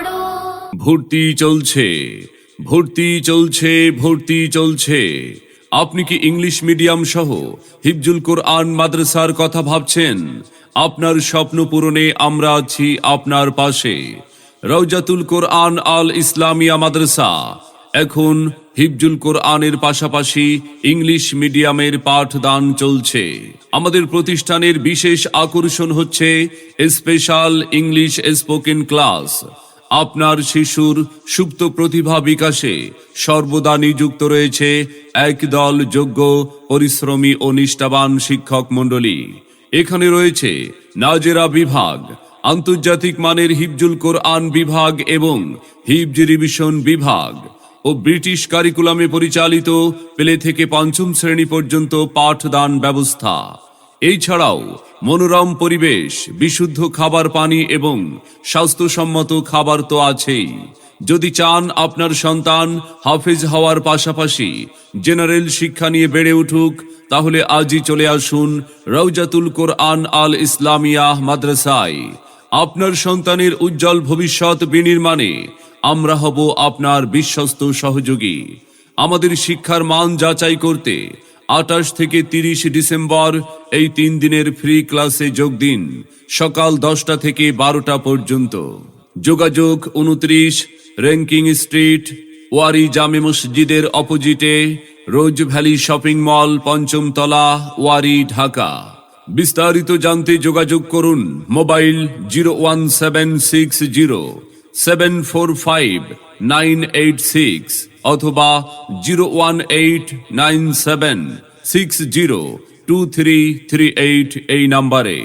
পড়ো ভর্তি চলছে ভর্তি চলছে ভর্তি চলছে। আপনি কি ইংলিশ মিডিয়াম সহ হিফজুল কোরআন মাদ্রাসার কথা ভাবছেন? আপনার স্বপ্ন পূরণে আমরা আছি আপনার পাশে। রৌজাতুল কোরআন আল ইসলামিয়া মাদ্রাসা। এখন হিফজুল কোরআনের পাশাপাশি ইংলিশ মিডিয়ামের পাঠদান চলছে। আমাদের প্রতিষ্ঠানের বিশেষ আকর্ষণ হচ্ছে স্পেশাল ইংলিশ স্পোকেন ক্লাস। আপনার শিশুর সুপ্ত প্রতিভা বিকাশে সর্বদা নিযুক্ত রয়েছে একদল যোগ্য, পরিশ্রমী ও নিষ্ঠাবান শিক্ষক মণ্ডলী। এখানে রয়েছে নাজেরা বিভাগ, আন্তর্জাতিক মানের হিফজুল কোরআন বিভাগ এবং হিফজ রিভিশন বিভাগ ও ব্রিটিশ কারিকুলামে পরিচালিত প্লে থেকে পঞ্চম শ্রেণি পর্যন্ত পাঠদান ব্যবস্থা। এছাড়াও মনোরম পরিবেশ, বিশুদ্ধ খাবার পানি এবং স্বাস্থ্যসম্মত খাবার তো আছেই। যদি চান আপনার সন্তান হাফেজ হওয়ার পাশাপাশি জেনারেল শিক্ষা নিয়ে বেড়ে উঠুক, তাহলে আজই চলে আসুন রৌজাতুল কোরআন আল ইসলামিয়া মাদ্রাসায়। আপনার সন্তানের উজ্জ্বল ভবিষ্যৎ বিনির্মাণে আমরা হব আপনার বিশ্বস্ত সহযোগী। আমাদের শিক্ষার মান যাচাই করতে আঠাশ থেকে তিরিশ ডিসেম্বর এই তিন দিনের ফ্রি ক্লাসে যোগ দিন, সকাল দশটা থেকে বারোটা পর্যন্ত। যোগাযোগ উনত্রিশ, র্যাঙ্কিং স্ট্রিট, ওয়ারি জামে মসজিদের অপোজিটে, রোজ ভ্যালি শপিং মল, পঞ্চম তলা, ওয়ারি, ঢাকা। বিস্তারিত জানতে যোগাযোগ করুন, mobile zero one seven six zero, seven four five nine eight six. অথবা zero one eight nine seven six zero two three three eight এই নাম্বারে।